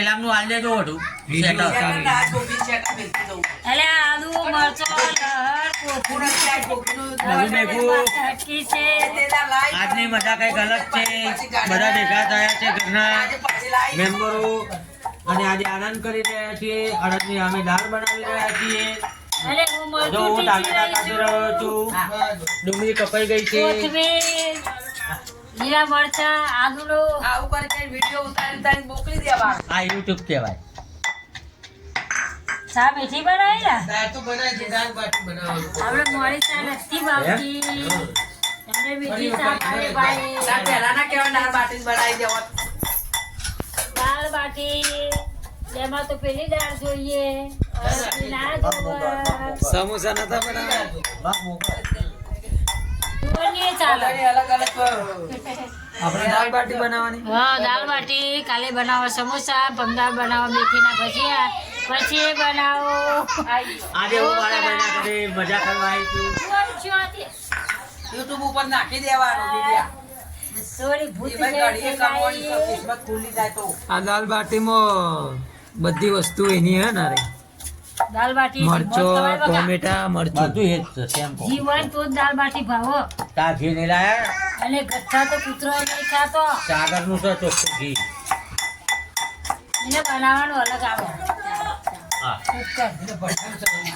પહેલાનું હાલ દેજો ઓઢું. સેટ કાંઈ. એટલે આદુ મરચો લહર કોથમીર. બધું ભેગું. આજની મજા કંઈક અલગ છે. બધા ભેગા થયા છે ઘરના મેમ્બરો. અને આજે આનંદ કરી રહ્યા છીએ. અડદની અમે દાળ બનાવી રહ્યા છીએ. જો હું ટામેટા કાપી રહ્યો છું. છું. ડુંગળી કપાઈ ગઈ છે. લીલા મરચા આદુનો આવું ઉપર કઈ વીડિયો ઉતારી ઉતારી મોકલી દેવા આ યુટ્યુબ કહેવાય. ચા મીઠી બનાવી દાળ તો બનાવી છે દાળ બાટી બનાવવાનું. આપણે મોડી ચા નથી ભાવતી. એમને મીઠી ચા ભાવે ભાઈ. દાળ પહેલાના કેવા દાળ બાટી બનાવી દેવા. દાળ બાટી એમાં તો પેલી દાળ જોઈએ. સમોસા નતા બનાવ્યા તુવેરની ચાલે અલગ અલગ આપણે દાળ બાટી બનાવવાની? હા દાળ બાટી કાલે બનાવો સમોસા પમદાર બનાવો મેથીના ભજીયા પછી બનાવો. આજે હું મારા ભાઈના ઘરે મજા કરવા આવી છું. યુટ્યુબ ઉપર નાખી દેવાનું વીડિયો આ દાળ બાટીમાં બધી વસ્તુ એની હે ને રે. દાળ બાટી મરચો ટોમેટા મરચો. બધું એ જ છે સેમ જીવન તો દાલ બાટી ભાવો. તા ઘી નહીં લાયા? અને ગઠ્ઠા તો કૂતરો નહીં ખાતો. સાગરનું તો ચોખ્ખું ઘી? એને બનાવવાનું અલગ આવે.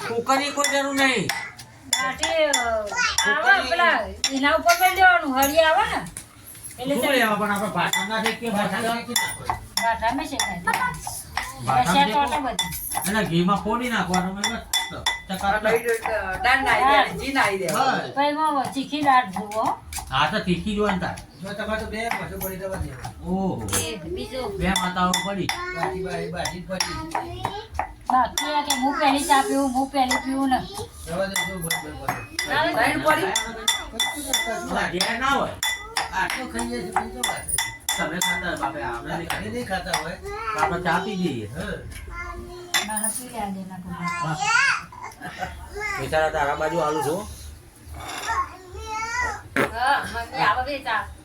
કુકરની કોઈ જરૂર નહીં. બાટી આવે પેલા એના ઉપર મેળ દેવાનું હળી આવે ને. એટલે પણ આપણે છે કે છે ભાષામાં છે ટોટે ઘીમાં ફોડી નાખવાનું એટલે આ તો તીખી જ વનતા જો તમારે તો પડી જવા ઓહો. બે માતાઓ પડી. બાકી કે હું પહેલી ચા પીવું હું પહેલી પીવું ને. ના હોય. આટલું ખાઈએ છીએ. તમે ખાતા હોય, બાપે આપણે નહીં ખાતા. નહીં ખાતા હોય. આપણે ચા પી જઈએ. બિચારા તારા બાજુ આલું છું.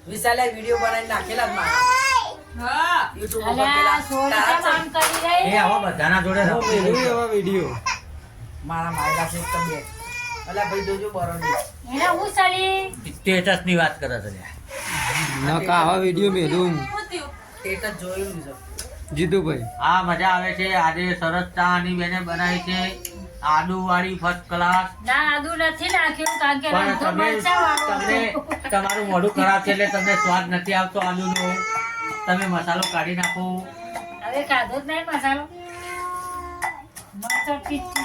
વિશાલે વીડિયો નાખેલા જ મારા. સ્ટેટસની વાત કરે છે. નકા આવા વીડિયો મેલું સ્ટેટસ જોયું છે. જીતુભાઈ. હા મજા આવે છે. આજે સરસ ચા ની બેને બનાવી છે. આદુ વાળી ફર્સ્ટ ક્લાસ ના આદુ નથી નાખ્યું કારણ કે રંધો વાળો તમને તમારું મોઢું ખરાબ છે એટલે તમને સ્વાદ નથી આવતો આદુનો. તમે મસાલો કાઢી નાખો. હવે કાઢો જ નહીં મસાલો.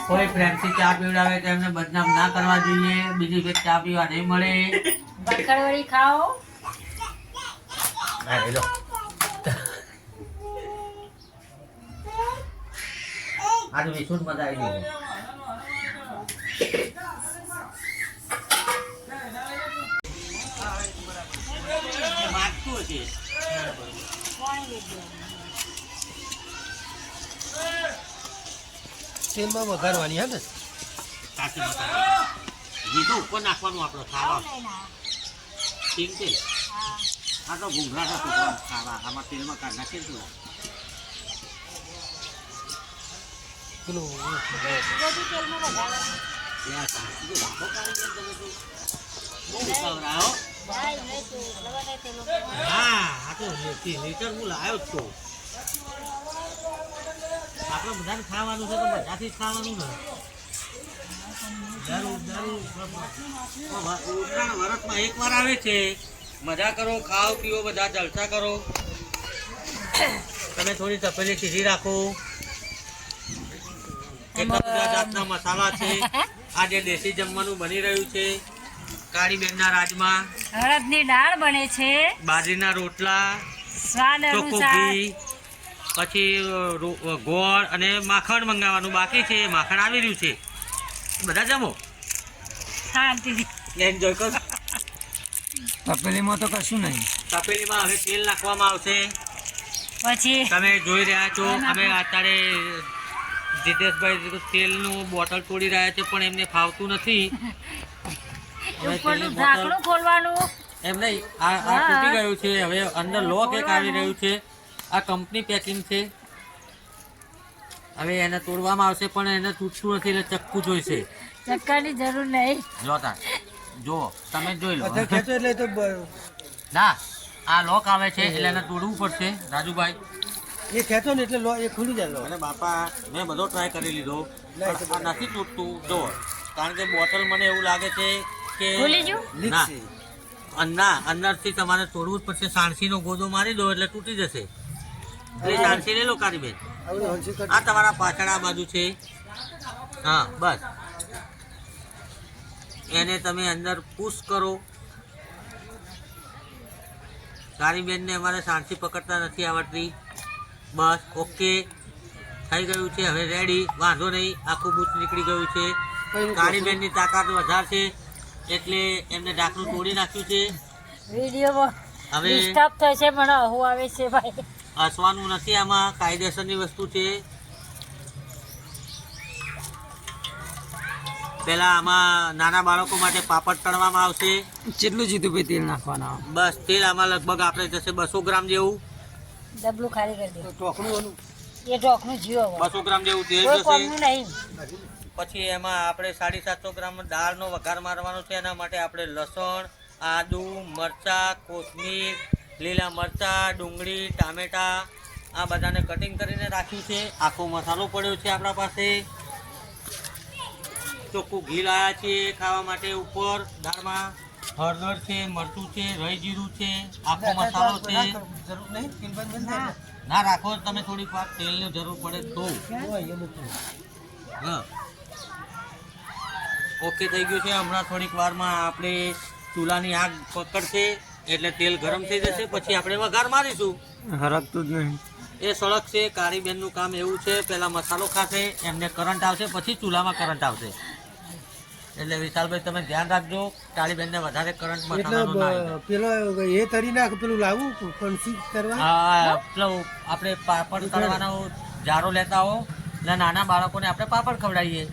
કોઈ પ્રેમથી ચા પીવડાવે તો એમને બદનામ ના કરવા જોઈએ. બીજી ફેર ચા પીવા નહીં મળે. બકરવડી ખાઓ. હા, હેલો. આ તો વિશુદ્ધ મજા આવી ગઈ. તેલમાં વઘારવાની હે ને કાચી મસાલા. ઘી તો ઉપર નાખવાનું આપણો ખાવા તેલ તેલ આ તો ભૂંગળા હતા ટુકડા ખાવા આમાં તેલમાં કાઢ નાખીએ થોડા. પેલું યાર, જો લાંબો કાઢી દે તમે તો. બહુ ઉતાવળા હો. હા આ તો હું લાવ્યો જ છું આપણે બધાને ખાવાનું છે તો બધાથી જ ખાવાનું ને દારૂ દારૂ વર્ષમાં એક વાર આવે છે મજા કરો ખાઓ પીઓ બધા જલસા કરો. તમે થોડી તપેલી સીધી રાખો. કેટલા બધા જાતના મસાલા છે. આજે દેશી જમવાનું બની રહ્યું છે. કાળી બેનના રાજમાં અડદની દાળ બને છે. બાજરીના રોટલા ચોખ્ખું ઘી પછી ગોળ અને માખણ મંગાવવાનું બાકી છે. માખણ આવી રહ્યું છે. બધા જમો. શાંતિ એન્જોય કરો. તપેલીમાં તો કશું નહીં. તપેલીમાં હવે તેલ નાખવામાં આવશે. પછી? તમે જોઈ રહ્યા છો અમે અત્યારે જીતેશભાઈ તેલનું બોટલ તોડી રહ્યા છે પણ એમને ફાવતું નથી. ઢાંકણું ખોલવાનું. એમ નહીં આ આ તૂટી ગયું છે હવે અંદર લોક એક આવી રહ્યું છે. આ કંપની પેકિંગ છે. હવે એને તોડવામાં આવશે પણ એને તૂટતું નથી એટલે ચક્કુ જોઈશે. ચક્કાની જરૂર નહીં. તાર જો તમે જોઈ લો. ખેંચો એટલે તો ના આ લોક આવે છે એટલે એને તોડવું પડશે રાજુભાઈ. એ ખેંચો ને એટલે લો એ ખુલી જાય લો. અરે બાપા મેં બધો ટ્રાય કરી લીધો પણ નથી તૂટતું. જો કારણ કે બોટલ મને એવું લાગે છે કે ખુલી ગયું? ના. છે. અંદરથી તમારે તોડવું જ પડશે. સાણસીનો ગોદો મારી દો એટલે તૂટી જશે. એટલે સાણસી લઈ લો કારીબેન. આ તમારા પાછળ આ બાજુ છે. હા બસ. એને તમે અંદર પુશ કરો. કારીબેનને અમારે સાણસી પકડતા નથી આવડતી બસ ઓકે. થઈ ગયું છે હવે રેડી વાંધો નહીં આખું બૂચ નીકળી ગયું છે. કારીબેનની તાકાત વધારે છે એટલે એમને ઢાંકણું તોડી નાખ્યું છે. વિડીયોમાં હવે આવે છે ભાઈ. હસવાનું નથી આમાં કાયદેસરની વસ્તુ છે. પેલા આમાં નાના બાળકો માટે પાપડ તળવામાં આવશે. કેટલું જીધું ભાઈ તેલ નાખવાના? બસ તેલ આમાં લગભગ આપણે જશે બસો ગ્રામ જેવું. ડબલું ખાલી કરી દે. ટોકનું એ ટોકનું જીવો બસો ગ્રામ જેવું તેલ જશે. નહીં. પછી એમાં આપણે સાડી સાતસો ગ્રામ દાળનો વઘાર મારવાનો છે. એના માટે આપણે લસણ આદુ મરચાં કોથમીર લીલા મરચાં ડુંગળી ટામેટા આ બધાને કટિંગ કરીને રાખ્યું છે. આખો મસાલો પડ્યો છે આપણા પાસે. ચોખ્ખું ઘી લાયા છીએ ખાવા માટે ઉપર દાળમાં હળદર છે મરચું છે રહી જીરું છે આખો મસાલો છે. ના રાખો તમે થોડીક વાર તેલની જરૂર પડે તો. ઓકે થઈ ગયું છે. હમણાં થોડીક વારમાં આપણે ચૂલાની આગ પકડશે એટલે તેલ ગરમ થઈ જશે પછી આપણે વઘાર મારીશું. હરકતું જ નહીં. એ સળગ છે કારીબેનનું કામ એવું છે પહેલા મસાલો ખાશે એમને કરંટ આવશે પછી ચૂલામાં કરંટ આવશે. એટલે વિશાલભાઈ તમે ધ્યાન રાખજો કાળીબેનને વધારે કરંટ એટલે ના પેલો એ તરી નાખ પેલું લાવું કણસી કરવા? હા પેલો આપણે પાપડ કરવાનો જારો લેતા હો એટલે નાના બાળકોને આપણે પાપડ ખવડાવીએ.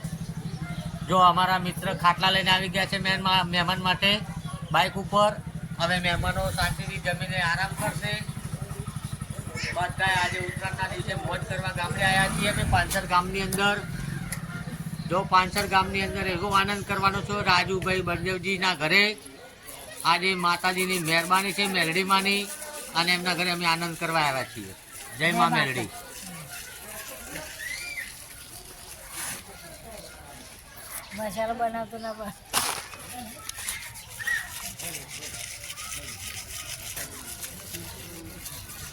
જો અમારા મિત્ર ખાટલા લઈને આવી ગયા છે મેન મહેમાન માટે બાઇક ઉપર. હવે મહેમાનો શાંતિથી જમીને આરામ કરશે. બધા આજે ઉત્તરાયણના દિવસે મોજ કરવા ગામડે આવ્યા છીએ. અમે પાંચર ગામની અંદર. જો પાનસર ગામની અંદર એવો આનંદ કરવાનો છો રાજુભાઈ બળદેવજીના ઘરે. આજે માતાજીની મહેરબાની છે મેલડીમાંની અને એમના ઘરે અમે આનંદ કરવા આવ્યા છીએ. જય મા મેલડી. મસાલો બનાવતો ના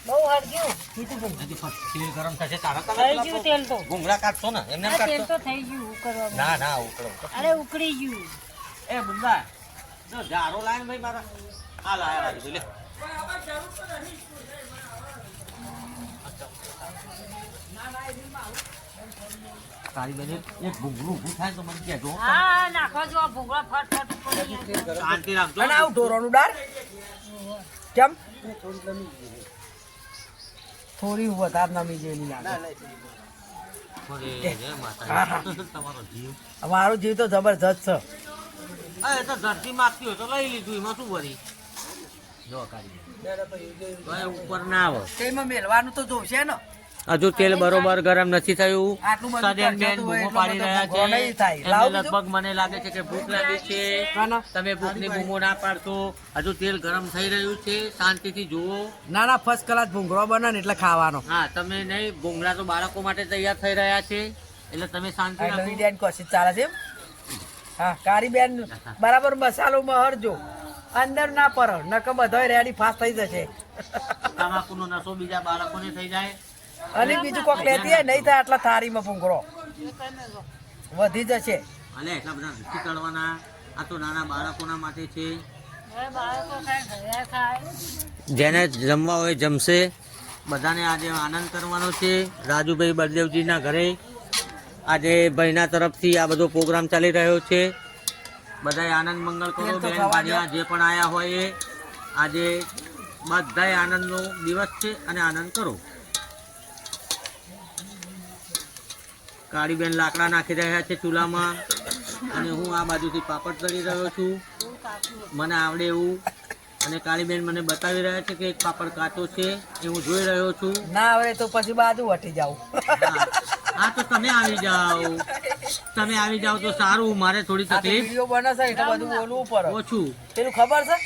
બહુ હળગ્યું જીતુભાઈ તેલ ગરમ થશે તારા થઈ ગયું તેલ તો. ભૂંગળા કાઢશો ને એમને એમ તેલ તો થઈ ગયું ના ના ઉકળો અરે ઉકળી ગયું. એ બુંદા જો જારો લાય ભાઈ મારા. આ લાયા લે. તારી બેને એક ભૂંગળું ઊભું થાય તો મને કહેજો હા. નાખો જો આ ભૂંગળા ફટ ફટ. શાંતિ રાખજો. અને આવું ઢોરોનું કેમ? થોડી વધારે નમી જેવી લાગે. તમારો જીવ તો જબરજસ્ત છે. હા એ તો ધરતી માગતી હોય તો લઈ લીધું એમાં શું વળી? જો કાઢી ઉપર ના આવે. તેમાં મેલવાનું તો જોશે ને. હજુ તેલ બરોબર ગરમ નથી થયું. સદેન બેન બૂમો પાડી રહ્યા છે. લગભગ મને લાગે છે કે ભૂખ લાગી છે. તમે ભૂખની બૂમો ના પાડશો. હજુ તેલ ગરમ થઈ રહ્યું છે. શાંતિથી જુઓ. ના ના ફર્સ્ટ ક્લાસ ભૂંગળો બને ને એટલે ખાવાનો. હા તમે નહીં ભૂંગળા તો બાળકો માટે તૈયાર થઈ રહ્યા છે. એટલે તમે શાંતિ કોશિશ ચાલે છે હા કારી બેન બરાબર મસાલો મહરજો અંદર ના પર નકર બધો રેડી ફાસ્ટ થઈ જશે. તમાકુનો નશો બીજા બાળકોને થઈ જાય. અને બીજું કોક લેતી હોય નહીં થાય આટલા થારીમાં ભૂંગળો. વધી જશે. અને એટલા બધા નથી કાઢવાના. આ તો નાના બાળકોના માટે છે. જેને જમવા હોય જમશે. બધાને આજે આનંદ કરવાનો છે. રાજુભાઈ બળદેવજીના ઘરે આજે ભાઈના તરફથી આ બધો પ્રોગ્રામ ચાલી રહ્યો છે. બધાએ આનંદ મંગળ કરો બેન ભાડિયા જે પણ આવ્યા હોય એ આજે બધાએ આનંદનો દિવસ છે અને આનંદ કરો. કાળીબેન લાકડા નાખી રહ્યા છે ચૂલામાં. અને હું આ બાજુથી પાપડ તળી રહ્યો છું. મને આવડે એવું. અને કાળીબેન મને બતાવી રહ્યા છે કે એક પાપડ કાચો છે એ હું જોઈ રહ્યો છું. ના આવે તો પછી બાજુ વટી જાવ હા. તો તમે આવી જાઓ. તમે આવી જાઓ તો સારું. મારે થોડી આ તકલીફ. વીડિયો બને છે એટલે બધું બોલવું પડે ઓછું. પેલું ખબર છે?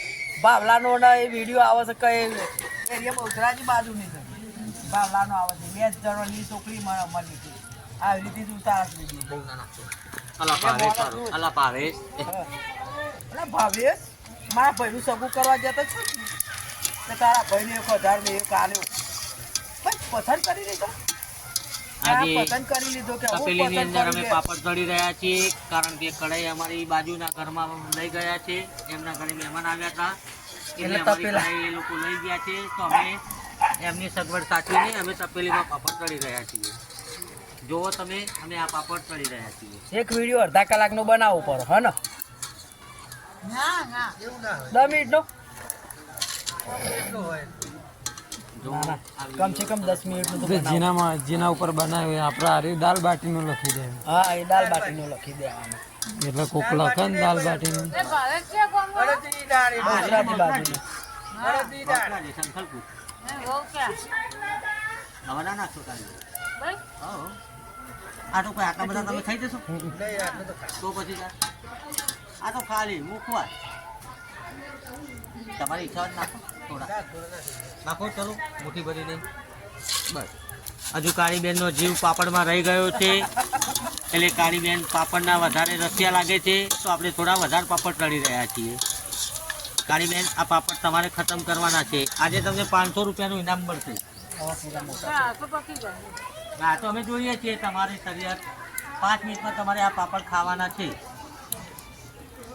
બાવલાનો ને એ વીડિયો આવે છે કઈ એરિયામાં ઉતરાજી બાજુની છે. બાવલાનો આવે છે. બે જ જણોની છોકરી મને મળી આવી રીતે જ ઉતારે છે વીડિયો બહુ ના નાખો અલા ભાવેશ સારું અલા ભાવેશ. અલા ભાવેશ મારા ભાઈનું સગું કરવા જતો છે ને તારા ભાઈને એક હજાર ને એક આલ્યો બસ પસંદ કરી લીધો? પસંદ કરી લીધો કે તપેલીની અંદર અમે પાપડ તળી રહ્યા છીએ કારણ કે કઢાઈ અમારી બાજુના ઘરમાં લઈ ગયા છે. એમના ઘરે મહેમાન આવ્યા હતા. એટલે તપેલા. કઢાઈ એ લોકો લઈ ગયા છે. તો અમે એમની સગવડ સાચવીને અમે તપેલીમાં પાપડ તળી રહ્યા છીએ. જુઓ તમે અમે આ પાપડ કરી રહ્યા છીએ. એક વીડિયો અડધા કલાકનો બનાવવો પડે હે ને? દસ મિનિટનો. આ કમ સે કમ દસ મિનિટ જેનામાં જેના ઉપર બનાવ્યું આપણે હારી દાલ બાટીનું લખી દે. હા એ દાલ બાટીનું લખી દેવાનું એટલે કોક લખે ને દાલ બાટીનું? ગુજરાતી બાજુનું. ક્યાં? ના નાખશો કાલે. આ તો કોઈ આટલા બધા તમે ખાઈ જશો? તો પછી આ તો ખાલી મૂકવા. તમારી ઈચ્છા નાખો થોડા. નાખો ચલો મુઠ્ઠી ભરીને. બસ. હજુ કાળીબેનનો જીવ પાપડમાં રહી ગયો છે. એટલે કાળીબેન પાપડના વધારે રસિયા લાગે છે. તો આપણે થોડા વધારે પાપડ તળી રહ્યા છીએ. કાળીબેન આ પાપડ તમારે ખતમ કરવાના છે. આજે તમને પાંચસો રૂપિયાનું ઇનામ મળશે. હા, તો અમે જોઈએ છીએ તમારી શરીર પાંચ મિનિટમાં તમારે આ પાપડ ખાવાના છે.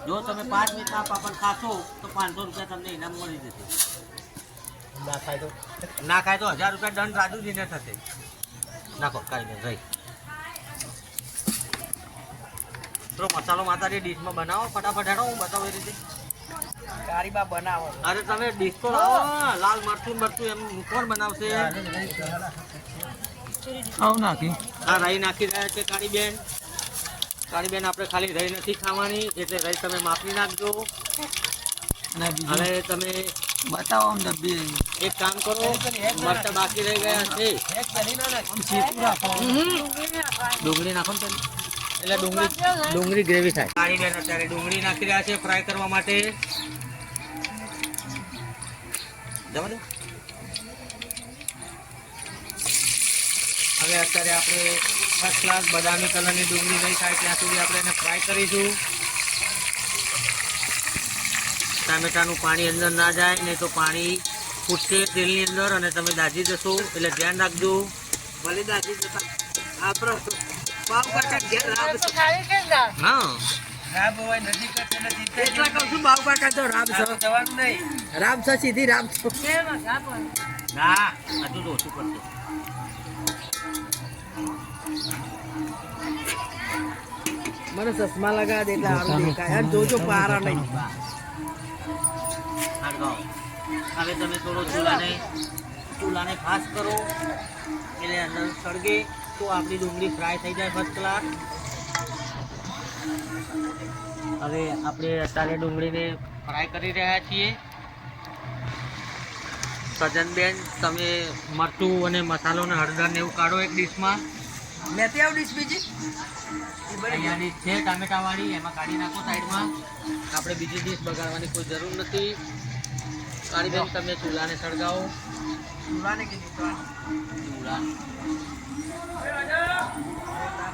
જો તમે પાંચ મિનિટમાં પાપડ ખાશો તો પાંચસો રૂપિયા તમને ઇનામ મળી જશે. ના ખાય તો. ના ખાય તો હજાર રૂપિયા દંડ રાજુજીને થશે. નાખો કાઢી દે રહી. થોડો મસાલો માતા ડીશમાં બનાવો ફટાફટ હેડો હું બતાવું એ રીતે. કારીબા બનાવો. અરે તમે ડિસ્કો લાવો લાલ મરચું મરચું એમ કોણ બનાવશે. આવ નાખી આ રાઈ નાખી રહ્યા છે કાળીબેન. કાળીબેન આપણે ખાલી રહી નથી ખાવાની એટલે રહી તમે માપી નાખજો. અને હવે તમે બતાવો ડબ્બી એક કામ કરો મરચા બાકી રહી ગયા છે. ડુંગળી નાખો ને તમે એટલે ડુંગળી ડુંગળી ગ્રેવી થાય. કાળીબેન અત્યારે ડુંગળી નાખી રહ્યા છે ફ્રાય કરવા માટે. જવા દો. હવે અત્યારે આપણે ફર્સ્ટ ક્લાસ બદામી કલરની ડુંગળી નહીં થાય ત્યાં સુધી આપણે એને ફ્રાય કરીશું. ટામેટાનું પાણી અંદર ના જાય, નહીં તો પાણી ફૂટશે તેલની અંદર અને તમે દાજી જશો. એટલે ધ્યાન રાખજો. ભલે દાજી જતા આપણો પાવ કાકા ઘેર રાબ તો ખાલી કે? હા. રાબ હોય નજીક કરતો છે, નજીક એટલા કહું છું બાવ કાકા તો રાબ છે જવાનું નહીં. રાબ છે સીધી રાબ છે ના આ તો ઓછું કરતો મને ચશ્મા લગાવે એટલે આમ દેખાય. અને જોજો પારા નહીં. હવે તમે થોડો ચૂલાને ચૂલાને ફાસ્ટ કરો. એટલે અંદર સળગે. તો આપણી ડુંગળી ફ્રાય થઈ જાય ફર્સ્ટ ક્લાસ હવે આપણે અત્યારે ડુંગળીને ફ્રાય કરી રહ્યા છીએ. સજનબેન તમે મરચું અને મસાલો ને હળદર ને એવું કાઢો એક ડીશમાં. લેતી આવ ડીશ બીજી. અહીંયા ડીશ છે ટામેટાવાળી એમાં કાઢી નાખો સાઈડમાં. આપણે બીજી ડીશ બગાડવાની કોઈ જરૂર નથી. કાઢી તમે ચૂલાને સળગાવો. ચૂલાને કીધી ચૂલા. ચૂલા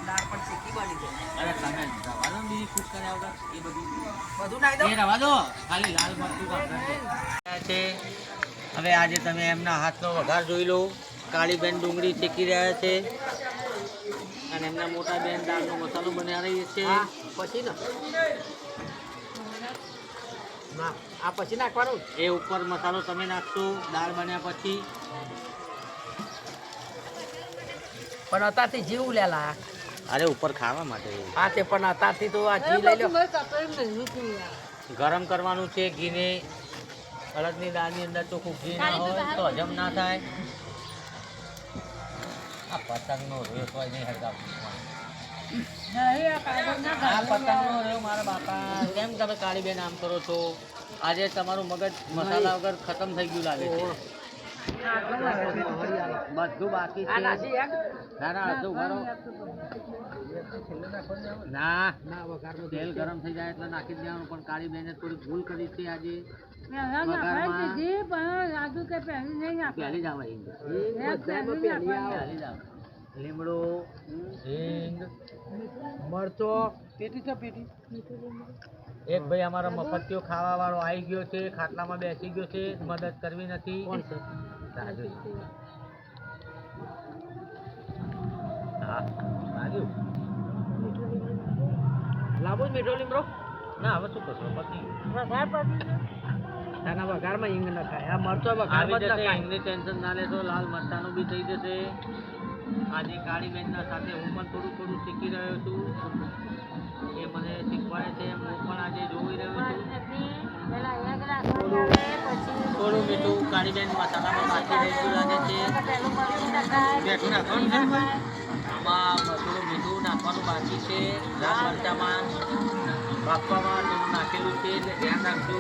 દાળ પણ શીખી બની જાય અરે તમે રવા દો ને બીજી કુક કર્યા વગર એ બધું બધું નાખી દો એ રવા દો. ખાલી લાલ મરચું છે હવે આજે તમે એમના હાથનો વઘાર જોઈ લો. કાળીબેન ડુંગળી શેકી રહ્યા છે. અને એમના મોટા બેન દાળનો મસાલો બનાવી રહી છે. પછી ના આ પછી નાખવાનું? એ ઉપર મસાલો તમે નાખશો. દાળ બન્યા પછી. પણ અત્યારથી જીવ લેલા. અરે ઉપર ખાવા માટે. હા તે પણ અત્યારથી તો આ ઘી લઈ લો. ગરમ કરવાનું છે ઘીને. અડદની દાળની અંદર ચોખ્ખું ઘી ના હોય તો હજમ ના થાય. આ પતંગનો રેસ હોય નહીં. આ પતંગનો રેવ મારા બાપા. કેમ તમે કાળી બેન આમ કરો છો? આજે તમારું મગજ મસાલા વગર ખતમ થઈ ગયું લાગે છે. બધું બાકી છે ના ના અડધું ભરો ના તેલ ગરમ થઈ જાય એટલે નાખી દેવાનું પણ કાળી બેને થોડી ભૂલ કરી છે આજે. પહેલી જ આવે. લીમડો હિંગ મરચો પેટી છે પેટી એક ભાઈ અમારો મફતિયો ખાવા વાળો આવી ગયો છે ખાટલામાં બેસી ગયો છે મદદ કરવી નથી લાવો જ મીઠો લીમડો ના હવે શું કરશો? પતિ આના વઘારમાં હિંગ નખાય આ મરચો વઘારમાં જ એમની ટેન્શન ના લેશો લાલ મરચાનું બી થઈ જશે. આજે કાળી બેનના સાથે હું પણ થોડું થોડું શીખી રહ્યો છું. એ મને શીખવાડે છે હું પણ આજે જોઈ રહ્યો છું. થોડું મીઠું કાળી બેન મસાલામાં બાકી રહી ગયું લાગે છે બેઠું નાખવાનું છે આમાં થોડું મીઠું નાખવાનું બાકી છે. લાલ મરચામાં બાફવામાં થોડું નાખેલું છે એટલે ધ્યાન રાખજો.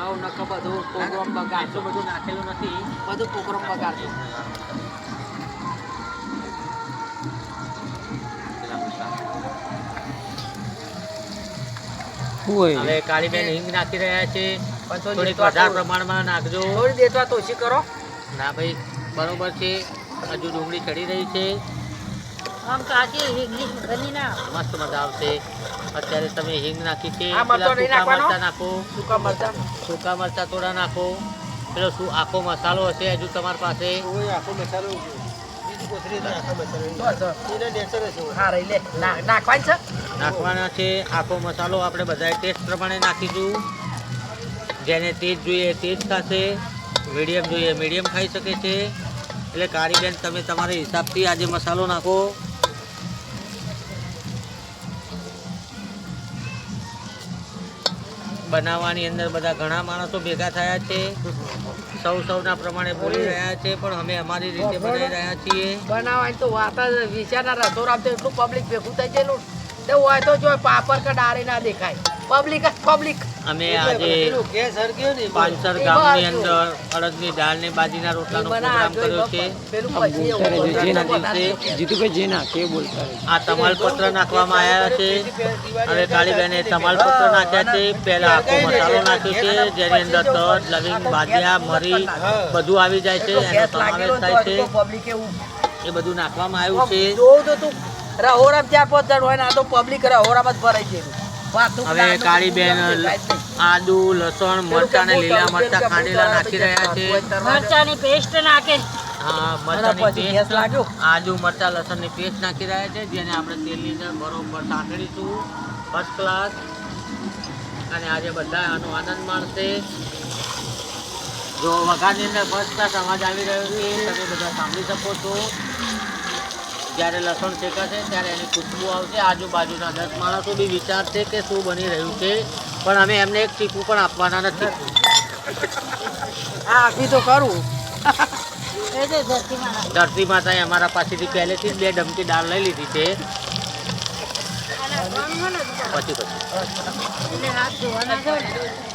આવું નખો બધું પ્રોગ્રામ બગાડશો બધું નાખેલું નથી. બધું પ્રોગ્રામ હવે બેન હિંગ નાખી રહ્યા છે. થોડીક વધારે પ્રમાણમાં નાખજો. થોડી દેતવા તો ઓછી કરો. ના ભાઈ બરોબર છે. હજુ ડુંગળી ચડી રહી છે. આમ કાચી ઇંગ્લિશ ઘરની ના મસ્ત મજા આવશે. અત્યારે તમે હિંગ નાખી છે પેલા સૂકા નાખવાનો? મરચાં નાખો. સૂકા મરચા. સૂકા મરચાં થોડા નાખો. પેલો શું આખો મસાલો હશે હજુ તમારી પાસે? આખો રહી લે. ના- નાખવાની છે? નાખવાના છે. આખો મસાલો આપણે બધાએ ટેસ્ટ પ્રમાણે નાખીશું. જેને તેજ જોઈએ તે જ ખાશે. મીડિયમ જોઈએ મીડિયમ ખાઈ શકે છે. એટલે કારીબેન તમે તમારા હિસાબથી આજે મસાલો નાખો. બનાવવાની અંદર બધા ઘણા માણસો ભેગા થયા છે. સૌ સૌના પ્રમાણે બોલી રહ્યા છે પણ અમે અમારી રીતે બનાવી રહ્યા છીએ. બનાવવાની તો વાત વિચારના રસોરામ તો એટલું પબ્લિક ભેગું થઈ ગયેલું. તે હોય તો જો પાપડ કે ડાળી ના દેખાય. પબ્લિક જ પબ્લિક અમે આજે પાંચસર ગામની અંદર અડદની દાળ ને બાજીના રોટલાનો પ્રોગ્રામ કર્યો છે. પેલું પછી એવું જેના દિવસે જીતુભાઈ જે નાખે એ બોલતા. આ તમાલપત્ર નાખવામાં આવ્યા છે. અને કાળીબેને તમાલપત્ર નાખ્યા છે. પહેલા આખો મસાલો નાખ્યો છે. જેની અંદર તજ લવિંગ બાજિયા મરી બધું આવી જાય છે. એનો સમાવેશ થાય છે. એ બધું નાખવામાં આવ્યું છે. રહોરામ ચાર પાંચ જણ હોય ને આ તો પબ્લિક રહોરામ જ ભરાઈ ગયેલું. હવે કાળી નહીં. આદુ લસણ મરચા ને લીલા મરચા ખાંડેલા નાખી રહ્યા છે મરચાની પેસ્ટ નાખે. હા મરચાંની પેસ્ટ લાગ્યો. આદુ મરચા લસણની પેસ્ટ નાખી રહ્યા છે જેને આપણે તેલની અંદર બરોબર સાંકળીશું. ફર્સ્ટ ક્લાસ અને આજે બધા આનો આનંદ માણશે. જો વઘારની અંદર ફર્સ્ટ ક્લાસ અવાજ આવી રહ્યો છે તમે બધા સાંભળી શકો છો. જ્યારે લસણ શેકાશે ત્યારે એની ખુશ્બુ આવશે. આજુબાજુના દસ માણસો બી વિચારશે કે શું બની રહ્યું છે. પણ અમે એમને એક ચીકુ પણ આપવાના નથી. હા આપી તો કરું. ધરતી માતાએ અમારા પાસેથી પહેલેથી જ બે ડમકી દાળ લઈ લીધી છે. પછી પછી.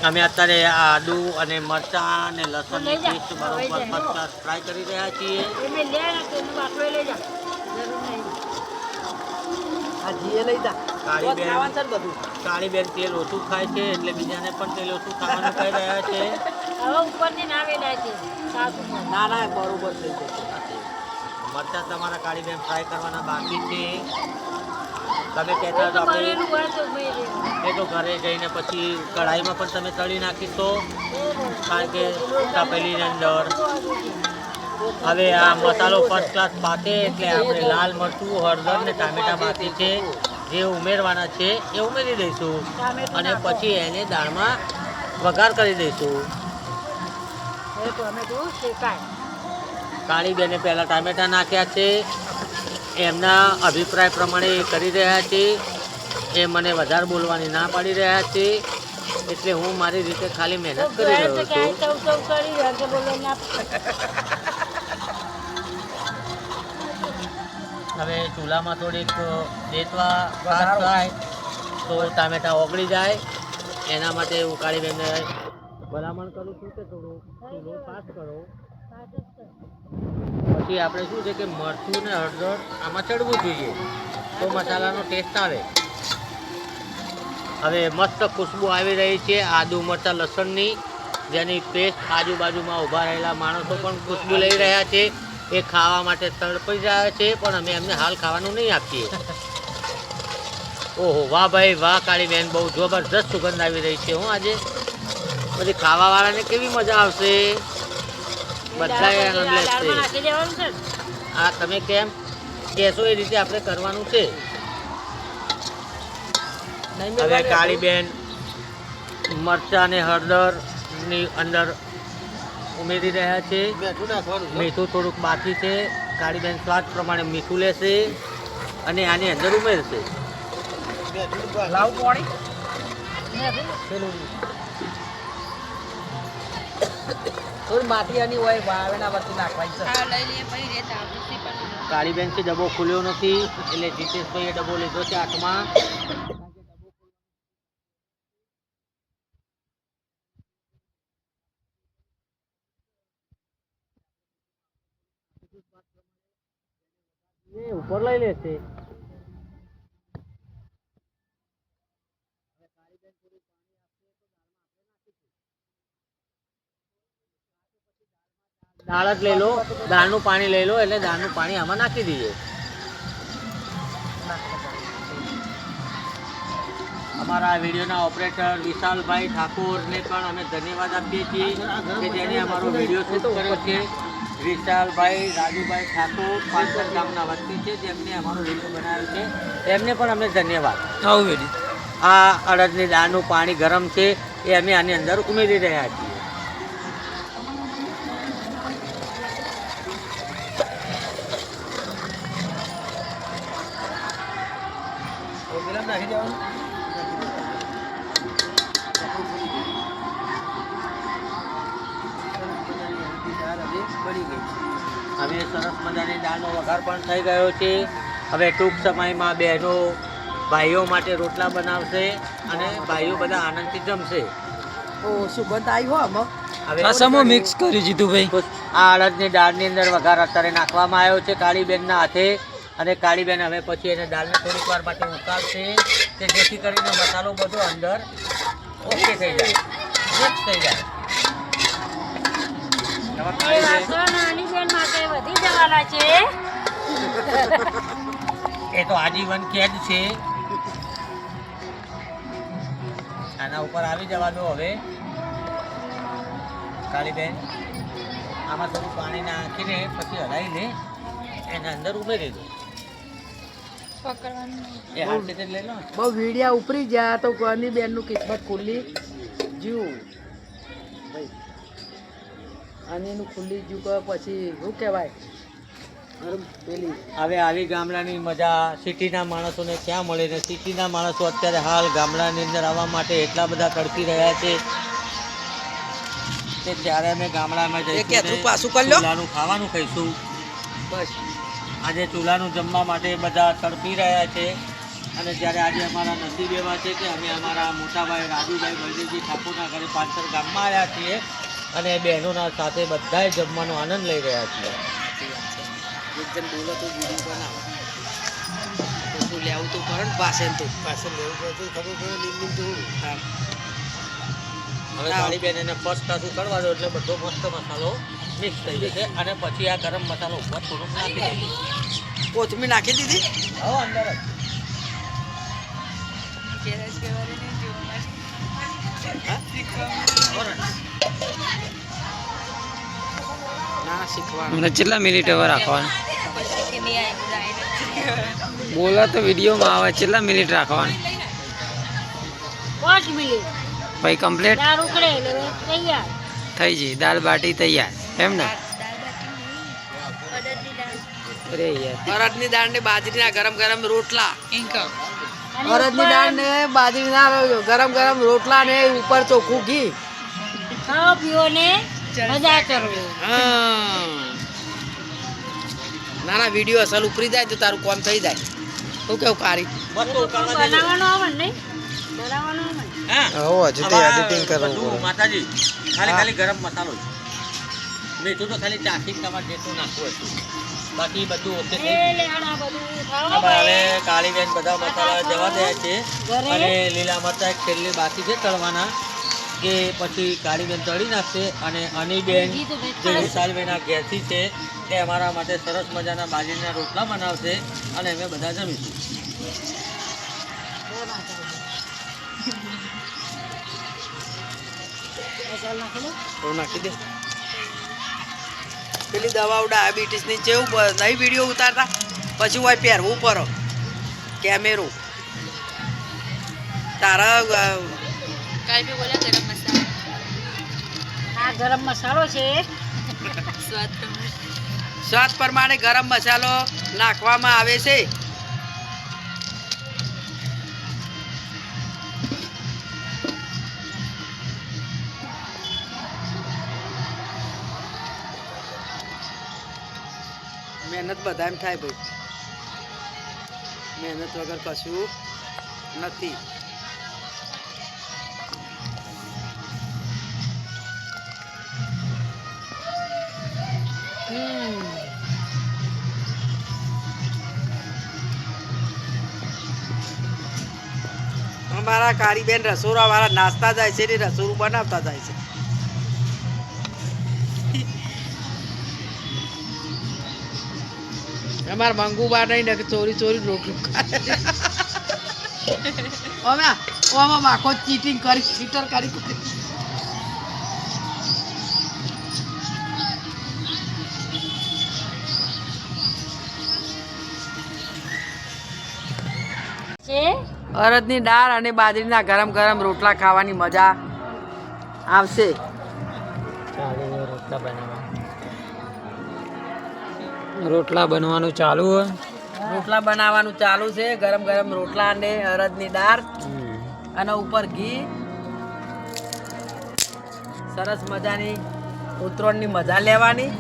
અમે અત્યારે આદુ અને મરચાં અને લસણની. પેસ્ટ બરોબર ફર્સ્ટ ક્લાસ ફ્રાય કરી રહ્યા છીએ. કાળી બેન. ખાવાનું છે ને બધું. કાળી બેન તેલ ઓછું ખાય છે એટલે બીજાને પણ તેલ ઓછું ખાવાનું કહી રહ્યા છે. હવે ઉપરથી ના વેલાય છે ના ના બરોબર થઈ જશે મરચાં તમારા કાળી બેન ફ્રાય કરવાના બાકી છે. તમે કહેતા તો આપણે. એ તો ઘરે જઈને પછી કઢાઈમાં પણ તમે તળી નાખીશો. કારણ કે તપેલીની અંદર. હવે આ મસાલો ફર્સ્ટ ક્લાસ પાકે એટલે આપણે લાલ મરચું, હળદર ને ટામેટા બાકી છે. જે ઉમેરવાના છે એ ઉમેરી દઈશું. અને પછી એને દાળમાં વઘાર કરી દઈશું. કાળી બેને પહેલાં ટામેટા નાખ્યા છે. એમના અભિપ્રાય પ્રમાણે એ કરી રહ્યા છે. એ મને વધારે બોલવાની ના પાડી રહ્યા છે. એટલે હું મારી રીતે ખાલી મહેનત કરી રહ્યો છું. હવે ચૂલામાં થોડીક દેતવા. થાય તો ટામેટા ઓગળી જાય. એના માટે ઉકાળી બેને ભલામણ કરું છું કે થોડું ચૂલો ફાસ્ટ કરો. પછી આપણે શું છે કે મરચું ને હળદર આમાં ચડવું જોઈએ. તો મસાલાનો ટેસ્ટ આવે. હવે મસ્ત ખુશ્બુ આવી રહી છે આદુ મરચાં લસણની. જેની પેસ્ટ આજુબાજુમાં ઊભા રહેલા માણસો પણ ખુશ્બુ લઈ રહ્યા છે. એ ખાવા માટે તડપી રહ્યા છે પણ અમે એમને હાલ ખાવાનું નહીં આપીએ. ઓહો વાહ ભાઈ વાહ કાળી બેન બહુ જબરજસ્ત સુગંધ આવી રહી છે હું આજે. બધી ખાવાવાળાને કેવી મજા આવશે? બધા આનંદ લેશે. આ તમે કેમ? કહેશો એ રીતે આપણે કરવાનું છે. હવે કાળી બેન મરચા ને હળદરની અંદર ઉમેરી રહ્યા છે. મીઠું થોડુંક બાકી છે. કાળીબેન સ્વાદ પ્રમાણે મીઠું લેશે અને આની અંદર ઉમેરશે. કાળીબેન પાણી? આની હોય વાવેના વસ્તુ નાખવાની છે. છે ડબ્બો ખુલ્યો નથી. એટલે જીતેશભાઈએ ડબ્બો લીધો છે હાથમાં. ઉપર લઈ લેશે દાળ જ લઈ લો. દાળનું પાણી લઈ લો એટલે દાળનું પાણી આમાં નાખી દઈએ. અમારા વિડીયોના ઓપરેટર વિશાલભાઈ ઠાકોરને પણ અમે ધન્યવાદ આપીએ છીએ કે જેને અમારો વીડિયો શૂટ કર્યો છે. વિશાલભાઈ રાજુભાઈ ઠાકોર પાંચર ગામના વતની છે જેમને અમારો વીડિયો બનાવ્યો છે. એમને પણ અમે ધન્યવાદ. થવું આ અડદની દાળનું પાણી ગરમ છે એ અમે આની અંદર ઉમેરી રહ્યા છીએ. ગયો છે. હવે ટૂંક સમયમાં બહેનો ભાઈઓ માટે રોટલા બનાવશે અને ભાઈઓ બધા આનંદથી જમશે. ઓ સુગંધ આવ્યો હો આમાં. હવે આ સમો મિક્સ કરી દીધું ભાઈ. આ અડદની દાળની અંદર વઘાર અત્યારે નાખવામાં આવ્યો છે કાળીબેનના હાથે. અને કાળીબેન હવે પછી એને દાળને થોડીક વાર માટે ઉકાળશે. કે જેથી કરીને મસાલો બધો અંદર ઓકે થઈ જાય. મિક્સ થઈ જાય. નાની બેન માટે વધી જવાના છે. એ તો આજીવન કેદ છે. આના ઉપર આવી જવા દો હવે. કાળીબેન આમાં થોડું પાણી નાખીને પછી હલાવી લે એના અંદર ઉમેરી દો. એ હાથ રીતે જ લઈ લો. બહુ વીડિયા ઉપરી ગયા તો કોની બેનનું કિસ્મત ખુલ્લી? જીવ. ભાઈ આની એનું ખુલ્લી જીવ કહે પછી શું કહેવાય? હવે આવી ગામડાની મજા સિટીના માણસોને ક્યાં મળે ને? સિટીના માણસો અત્યારે હાલ ગામડાની અંદર આવવા માટે એટલા બધા તડપી રહ્યા છે કે જ્યારે અમે ગામડામાં જઈશું ખાવાનું ખાઈશું. બસ. આજે ચૂલાનું જમવા માટે બધા તડપી રહ્યા છે અને જ્યારે આજે અમારા નસીબ એવા છે કે અમે અમારા મોટાભાઈ રાજુભાઈ બલદેવજી ઠાકોરના ઘરે પાંચર ગામમાં આવ્યા છીએ અને બહેનોના સાથે બધાએ જમવાનો આનંદ લઈ રહ્યા છીએ. એક જણ બોલો તો બીજું બનાવો. તો તું લેવું તો કરે ને પાસે તું. પાસે લેવું પડે તો ખબર પડે લીમ લીમ તો હા. હવે કાળી બેન એને ફર્સ્ટ કાશું કરવા દો એટલે બધો મસ્ત મસાલો મિક્સ થઈ જશે અને પછી આ ગરમ મસાલો ઉપર થોડુંક નાખી દઈએ કોથમીર નાખી દીધી? હવે અંદર જ. ના શીખવાનું કેટલા મિનિટ હવે રાખવાનું? બોલા તો વિડીયોમાં આવે કેટલા મિનિટ રાખવાનું? પાંચ મિનિટ. ભાઈ કમ્પ્લીટ થઈ જઈ દાળ બાટી તૈયાર. એમ ને? અરે યાર. અરદની દાળ ને બાજરીના ગરમ ગરમ રોટલા. અરદની દાળ ને બાજરીના ગરમ ગરમ રોટલા ને ઉપર ચોખ્ખું ઘી. ખાઓ પીઓ ને. મજા કરો હા. ના ના વીડિયો અસલ ઉપરી જાય તો તારું કોમ થઈ જાય. શું કેવું કારી? મસ્ત ઉકાળવા દેજો. બનાવવાનો આવે નહીં? બનાવવાનો આવે હો. હજુ તો હવે કરવું માતાજી ખાલી ખાલી ગરમ મસાલો. મીઠું તો ખાલી ચાખી તમારે જેટલું નાખવું હતું બાકી બધું ઓકે હવે ખાવા કાળી બેન બધા મસાલા જવા દે છે. અને લીલા મરચા એક છેલ્લી બાકી છે તળવાના. કે પછી કાળી બેન તળી નાખશે અને અનીબેન જે વિશાલબેનના ઘેરથી છે તે અમારા માટે સરસ મજાના બાજરીના રોટલા બનાવશે અને અમે બધા જમીશું. નાખી દે. પેલી દવાઓ ડાયાબિટીસની જેવું નહીં વીડિયો ઉતારતા. પછી હોય પહેરવું પડો. કેમેરો. તારા અ, આ ગરમ મસાલો. છે. સ્વાદ પ્રમાણે ગરમ મસાલો નાખવામાં આવે છે. મહેનત બધા એમ થાય ભાઈ. મહેનત વગર કશું નથી. અમારા કાળીબેન રસોડાવાળા નાસ્તા જાય છે ને રસોડું બનાવતા જાય છે. અમાર મંગુબા નહીં ને ચોરી ચોરી રોટલું ખાય. અમે ઓમાં માખો ચીટિંગ કરી ચીટર કરી. અડદની દાળ અને બાજરીના ગરમ ગરમ રોટલા ખાવાની મજા આવશે. રોટલા બનાવવા રોટલા બનવાનું ચાલુ હોય રોટલા બનાવવાનું ચાલુ છે. ગરમ ગરમ રોટલા અને અરદની દાળ અને ઉપર ઘી. સરસ મજાની ઉત્તરોણની મજા લેવાની.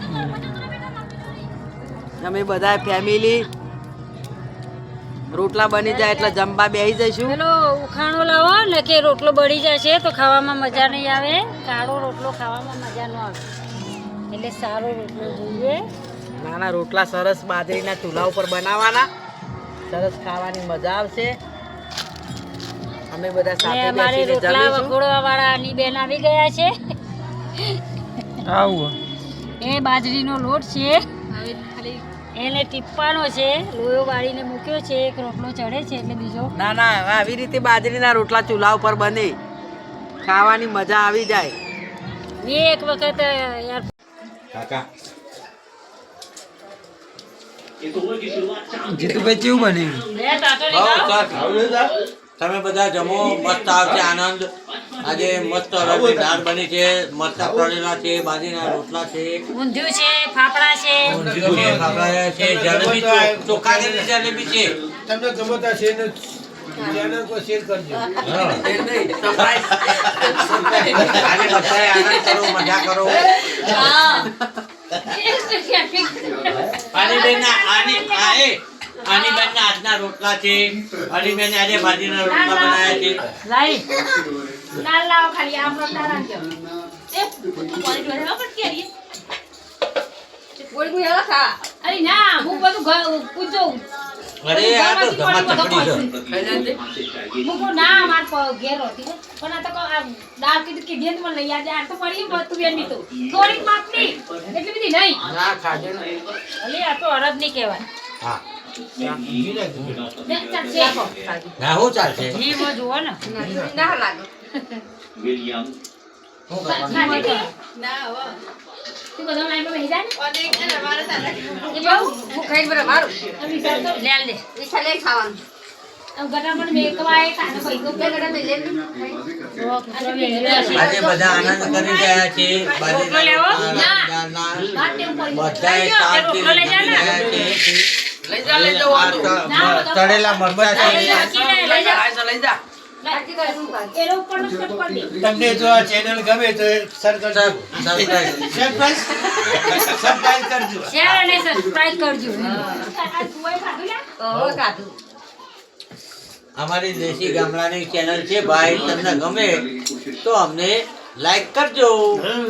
અમે બધા ફેમિલી રોટલા બની જાય એટલે જમવા બેસી જઈશું. પેલો ઉખાણો લાવો ને કે રોટલો બળી જશે તો ખાવામાં મજા નહીં આવે. કાળો રોટલો ખાવામાં મજા ન આવે. એટલે સારો રોટલો જોઈએ. નાના રોટલા સરસ બાજરીના ચૂલા ઉપર બનાવવાના. સરસ ખાવાની મજા આવશે. અમે બધા સાથે અમારે રોટલા વખોડવા વાળા ની બેન આવી ગયા છે. આવું. એ બાજરીનો લોટ છે. એને ટીપવાનો છે લોયો વાળીને મૂક્યો છે એક રોટલો ચડે છે એટલે બીજો. ના ના આવી રીતે બાજરીના રોટલા ચૂલા ઉપર બને. ખાવાની મજા આવી જાય. મેં એક વખત યાર જીતુભાઈ કેવું બન્યું. તમે બધા જમો મસ્ત આવશે આનંદ. આજે મસ્ત અરબની દાળ બની છે મસ્ત તળેલા છે બાજરીના રોટલા છે. ઊંધિયું છે ફાફડા છે. ઊંધિયું છે ફાફડા છે જલેબી ચોખાની જલેબી છે તમને ગમતા છે ને ચેનલ શેર કરજો. આજે બધાએ આનંદ કરો મજા કરો. આનીબેનના આની આ એ આનીબેનના આજના રોટલા છે આનીબેને આજે ભાજીના રોટલા બનાવ્યા છે લાઈ લાલ લાવો ખાલી આમ રોટલા રાખજો અરે ના હું બધું ઘ- અરે આ તો ધમા ચકડી છે મૂકો ના માર પ- ઘેર હતી પણ આ તો કો- આ દાળ કીધું કે ઘેર મને લઈ આવજે. આ તો પડી બધું બેનની તો. થોડીક માપની. એટલી બધી નહીં. ના ખાજે ને. આ તો અડદ નહીં કહેવાય. હા. ના હું ચાલશે ઘીમાં જુઓ ને. શું કરવાનું? ખાધે કે? તું બધા લાઈનમાં બેસી જા ને. એ બહુ? આ વિશાલ તો લે, લે. આ ગટા પણ મેકવા એ ખાને પૈસો બે ગટા મેલે ને. તો કૂતરો વેચી દેશે. આજે બધા આનંદ કરી રહ્યા છે રોટલો લઈ જા. લઈ જા તળેલા મરચાં લઈ જા. તમને જો આ ચેનલ ગમે તો સર કરજો. સબસ્ક્રાઇબ. સબસ્ક્રાઇબ સબસ્ક્રાઇબ કરજો. શેર અને સબસ્ક્રાઇબ કરજો. આ તુંએ અમારી દેશી ગામડાની ચેનલ છે ભાઈ તમને ગમે તો અમને લાઈક કરજો. હમ.